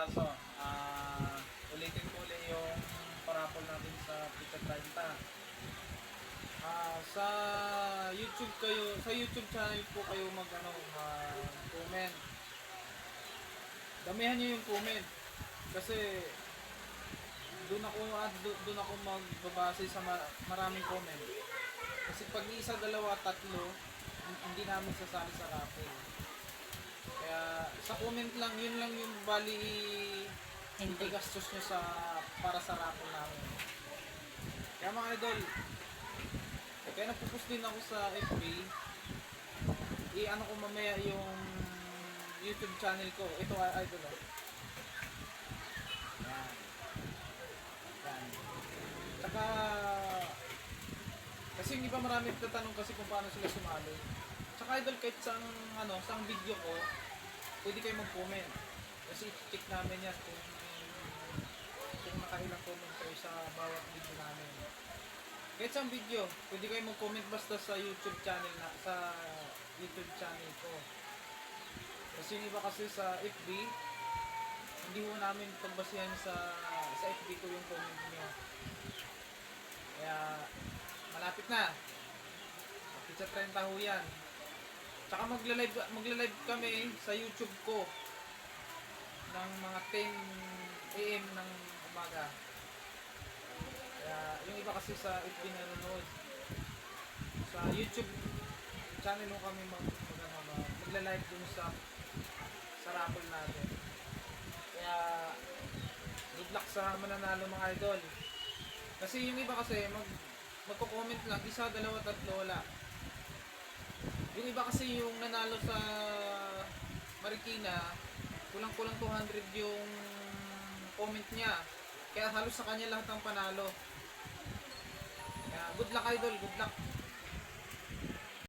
piraso. Ah, ulitin ko ulit yung parapol natin sa Pizza 30. Ah, sa YouTube kayo, sa YouTube channel po kayo mag ano, mag-comment. Damihan niyo yung comment kasi doon ako at doon ako magbabase sa ma- maraming comment. Kasi pag isa, dalawa, tatlo, hin- hindi namin sasali sa raffle. Kaya sa comment lang, yun lang yung bali hindi gastos nyo sa para sa raffle namin. Kaya mga idol, kaya nagpo-post din ako sa FB. I-ano ko mamaya yung YouTube channel ko. Ito ay idol oh. Yan. Yan. Tsaka kasi yung iba marami nagtatanong kasi kung paano sila sumali. Tsaka idol kahit sa ano, sa video ko, pwede kayo mag-comment. Kasi check namin yan kung kung nakailang comment kayo sa bawat video namin. Kahit sa video, pwede kayo mag-comment basta sa YouTube channel na sa YouTube channel ko. Kasi yung iba kasi sa FB, hindi ho namin pagbasihan sa sa FB ko yung comment niyo. Kaya malapit na. Malapit sa 30 ho yan. Tsaka magla-live, magla-live kami sa YouTube ko ng mga 10 AM ng umaga. Kaya yung iba kasi sa FB nanonood. Sa YouTube channel mo kami mag, mag, ano, mag- magla-live dun sa sa raffle natin. Kaya good luck sa mananalo mga idol. Kasi yung iba kasi mag magko-comment lang isa, dalawa, tatlo wala. Iba kasi yung nanalo sa Marikina, kulang-kulang 200 yung comment niya. Kaya halos sa kanya lahat ng panalo. Kaya good luck idol, good luck.